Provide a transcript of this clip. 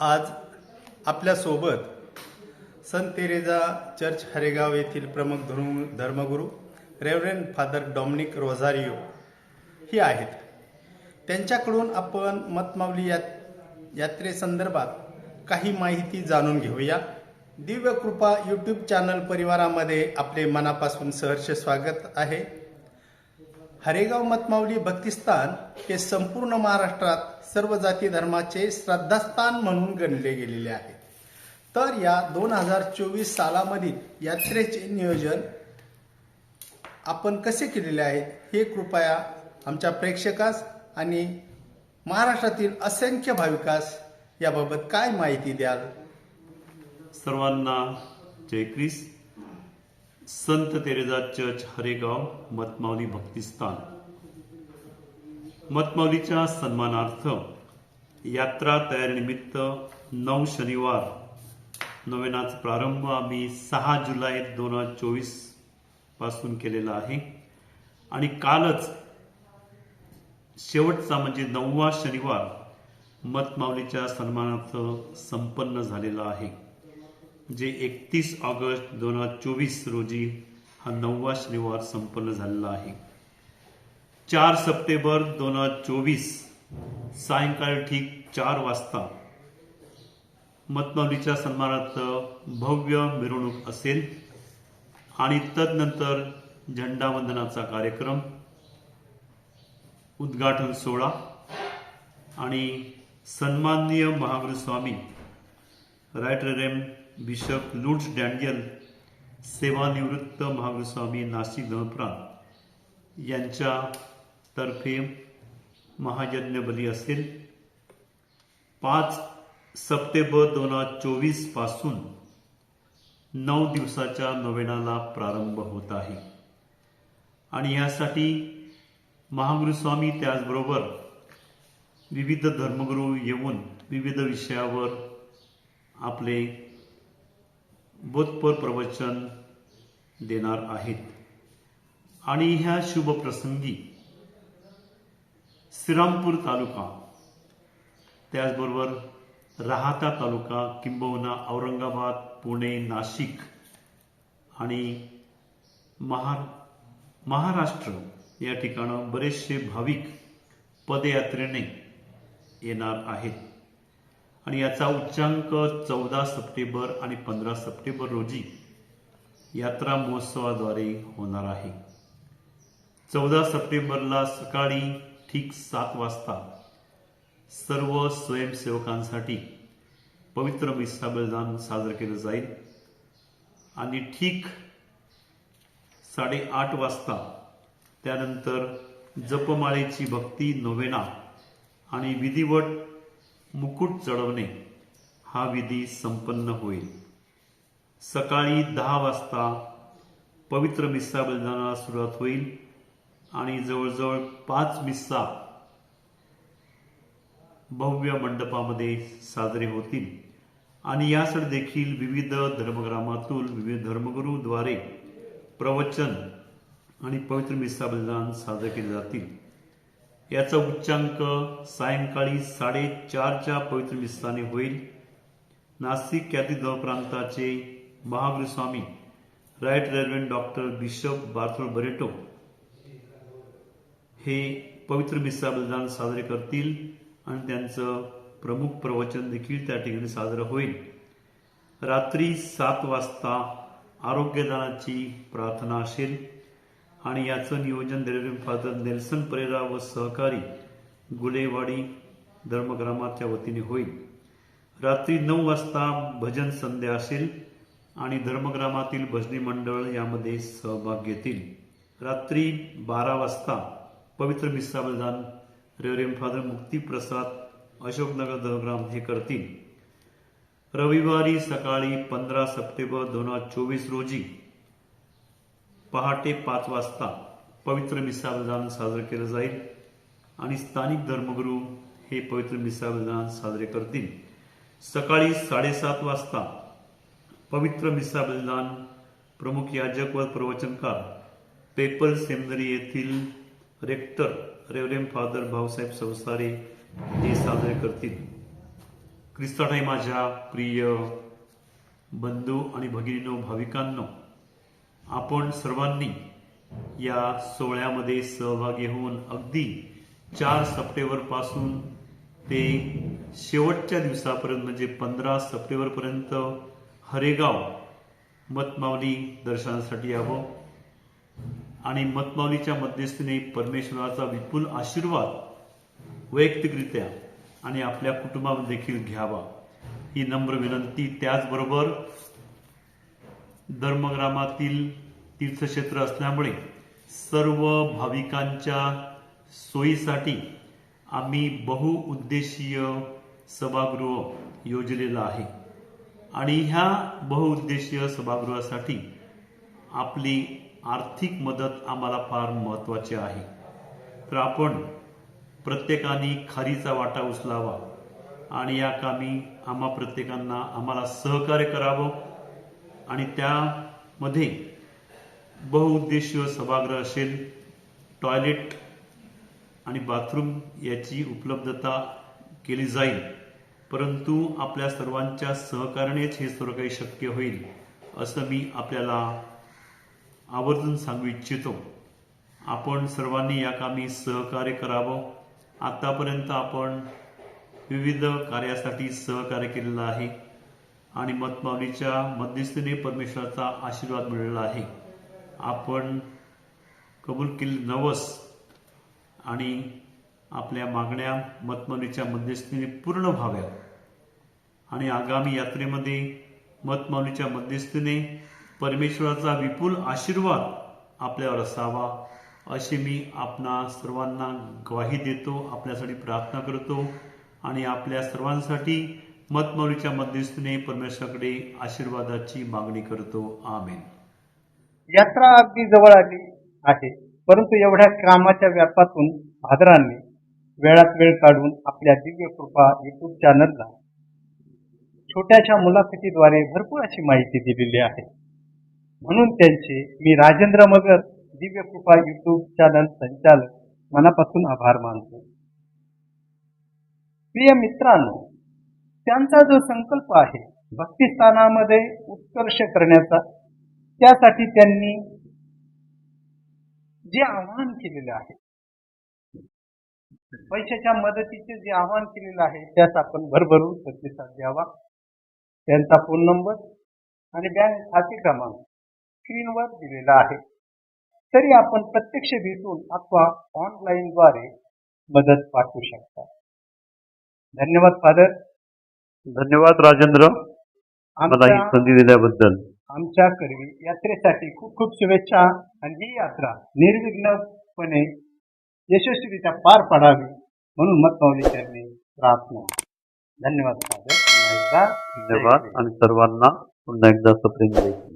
आज आपल्यासोबत संत Teresa church Haregaon येथील प्रमुख धर्म धर्मगुरू रेव्हरेन फादर डॉमिनिक रोझारिओ ही आहेत. त्यांच्याकडून आपण मतमावली यात यात्रेसंदर्भात काही माहिती जाणून घेऊया. दिव्य कृपा यूट्यूब चॅनल परिवारामध्ये आपले मनापासून सहर्ष स्वागत आहे. हरेगाव मतमावली भक्तिस्थान हे संपूर्ण महाराष्ट्रात सर्व जाती धर्माचे श्रद्धास्थान म्हणून गणले गेलेले आहे. तर या दोन हजार चोवीस सालामधील यात्रेचे नियोजन आपण कसे केलेले आहे हे कृपया आमच्या प्रेक्षकास आणि महाराष्ट्रातील असंख्य भाविकास याबाबत काय माहिती द्याल? सर्वांना जय ख्रिस संत तेरेजा चर्च हरेगाव मतमावली भक्तिस्थान मतमावलीच्या सन्मानार्थ यात्रा तयारीनिमित्त नऊ शनिवार नवेनाचा प्रारंभ आम्ही सहा जुलै दोन हजार चोवीसपासून केलेला आहे. आणि कालच शेवटचा म्हणजे नववा शनिवार मतमावलीच्या सन्मानार्थ संपन्न झालेला आहे. जे एकतीस ऑगस्ट दोन हजार चोवीस रोजी हा नववा शनिवार संपन्न झालेला आहे. चार सप्टेंबर दोन हजार चोवीस सायंकाळी ठीक चार वाजता मतमावलीच्या सन्मानार्थ भव्य मिरवणूक असेल आणि तदनंतर झेंडावंदनाचा कार्यक्रम उद्घाटन सोहळा आणि सन्माननीय Mahavir Swami right Rev bishop Lourdes Daniel सेवानिवृत्त महागुरुस्वामी नाशिक धर्मप्रांत यांच्यातर्फे महायज्ञ बली असेल. पाच सप्टेंबर दोन हजार चोवीसपासून नऊ दिवसाच्या नोवेनाला प्रारंभ होत आहे. आणि यासाठी महागुरुस्वामी त्याचबरोबर विविध धर्मगुरू येऊन विविध विषयावर आपले बोधपर प्रवचन देणार आहेत. आणि ह्या शुभप्रसंगी श्रीरामपूर तालुका त्याचबरोबर राहाता तालुका किंबहुना औरंगाबाद पुणे नाशिक आणि महा महाराष्ट्र या ठिकाणं बरेचसे भाविक पदयात्रेने येणार आहेत. आणि याचा उच्चांक चौदा सप्टेंबर आणि पंधरा सप्टेंबर रोजी यात्रा महोत्सवाद्वारे होणार आहे. चौदा सप्टेंबरला सकाळी ठीक सात वाजता सर्व स्वयंसेवकांसाठी पवित्र मिस्सा बलिदान साजरं केलं जाईल. आणि ठीक साडेआठ वाजता त्यानंतर जपमाळेची भक्ती नोवेना आणि विधिवट मुकुट चढवणे हा विधी संपन्न होईल. सकाळी दहा वाजता पवित्र मिस्सा बलिदानाला सुरुवात होईल आणि जवळजवळ पाच मिस्सा भव्य मंडपामध्ये साजरे होतील. आणि यासाठी देखील विविध धर्मग्रामातून विविध धर्मगुरूद्वारे प्रवचन आणि पवित्र मिस्सा बलिदान साजरे केले जातील. याचा उच्चांक सायंकाळी साडेचारच्या पवित्र मिस्साने होईल. नाशिक कॅथिड्रल प्रांताचे महागुरुस्वामी right reverend doctor bishop Bartol Barreto हे पवित्र मिस्सा बलिदान साजरे करतील आणि त्यांचं प्रमुख प्रवचन देखील त्या ठिकाणी साजरं होईल. रात्री सात वाजता आरोग्यदानाची प्रार्थना असेल. आणि याचं नियोजन रेव्हरंड फादर नेल्सन परेरा व सहकारी गुलेवाडी धर्मग्रामाच्या वतीने होईल. रात्री नऊ वाजता भजन संध्या असेल आणि धर्मग्रामातील भजनी मंडळ यामध्ये सहभाग घेतील. रात्री बारा वाजता पवित्र मिस्सा रेवरेम फादर मुक्तीप्रसाद अशोकनगर धर्मग्राम हे करतील. रविवारी सकाळी पंधरा सप्टेंबर दोन हजार चोवीस रोजी पहाटे पाच वाजता पवित्र मिसावदान साजरं केलं जाईल आणि स्थानिक धर्मगुरू हे पवित्र मिसावदान साजरे करतील. सकाळी साडेसात वाजता पवित्र मिसा बलिदान प्रमुख याजक व प्रवचनकार पेपल सेमनरी येथील rector reverend father Bhausaheb Sansare हे साजरे करतील. ख्रिस्ताने माझ्या प्रिय बंधू आणि भगिनीनो भाविकांनो आपण सर्वांनी या सोहळ्यामध्ये सहभागी होऊन अगदी चार सप्टेंबरपासून ते शेवटच्या दिवसापर्यंत म्हणजे पंधरा सप्टेंबरपर्यंत हरेगाव मतमावली दर्शनासाठी यावं. आणि मतमावलीच्या मध्यस्थीने परमेश्वराचा विपुल आशीर्वाद वैयक्तिकरित्या आणि आपल्या कुटुंबामध्ये देखील घ्यावा. ही नम्र विनंती त्याचबरोबर धर्मग्रामातील तीर्थक्षेत्र असल्यामुळे सर्व भाविकांच्या सोयीसाठी आम्ही बहुउद्देशीय सभागृह योजलेलं आहे. आणि ह्या बहुउद्देशीय सभागृहासाठी आपली आर्थिक मदत आम्हाला फार महत्त्वाची आहे. तर आपण प्रत्येकाने खारीचा वाटा उचलावा आणि या कामी आम्हा प्रत्येकांना आम्हाला सहकार्य करावं. आणि त्यामध्ये बहुउद्देशीय सभागृह असेल टॉयलेट आणि बाथरूम याची उपलब्धता केली जाईल. परंतु आपल्या सर्वांच्या सहकार्यानेच हे सर्व काही शक्य होईल असं मी आपल्याला आवर्जून सांगू इच्छितो. आपण सर्वांनी या कामी सहकार्य करावं. आतापर्यंत आपण विविध कार्यासाठी सहकार्य केलेलं आहे. आणि मतमावलीच्या मध्यस्थीने परमेश्वराचा आशीर्वाद मिळालेला आहे. आपण कबूल केले नवस आणि आपल्या मागण्या मतमावलीच्या मध्यस्थीने पूर्ण व्हाव्या आणि आगामी यात्रेमध्ये मतमावलीच्या मध्यस्थीने परमेश्वराचा विपुल आशीर्वाद आपल्यावर असावा अशी मी आपणा सर्वांना ग्वाही देतो आपल्यासाठी प्रार्थना करतो आणि आपल्या सर्वांसाठी मतमौलीच्या मध्यस्थीने परमेश्वराकडे आशीर्वादाची मागणी करतो. आमेन. यात्रा अगदी जवळ आली आहे परंतु एवढ्या कामाच्या व्यापातून भादरांनी वेळात वेळ काढून आपल्या दिव्य कृपा युट्यूब चॅनलला छोट्याशा मुलाखतीद्वारे भरपूर अशी माहिती दिलेली आहे. म्हणून त्यांचे मी राजेंद्र मगर दिव्य कृपा युट्यूब चॅनल संचालक मनापासून आभार मानतो. प्रिय मित्रांनो त्यांचा जो संकल्प आहे भक्तिस्थानामध्ये उत्कर्ष करण्याचा त्यासाठी त्यांनी जे आवाहन केलेलं आहे पैशाच्या मदतीचे जे आवाहन केलेलं आहे त्यास आपण भरभरून प्रतिसाद द्यावा. त्यांचा फोन नंबर आणि बँक खाते क्रमांक स्क्रीनवर दिलेला आहे. तरी आपण प्रत्यक्ष भेटून अथवा ऑनलाईनद्वारे मदत पाठवू शकता. धन्यवाद फादर. धन्यवाद राजेंद्र मला ही संधी दिल्याबद्दल. आमच्या करवी यात्रेसाठी खूप खूप शुभेच्छा आणि ही यात्रा निर्विघ्नपणे यशस्वीरित्या पार पडावी म्हणून मतमावली करणे प्रार्थना धन्यवाद. फादर पुन्हा एकदा धन्यवाद. आणि सर्वांना पुन्हा एकदा सप्रेम जय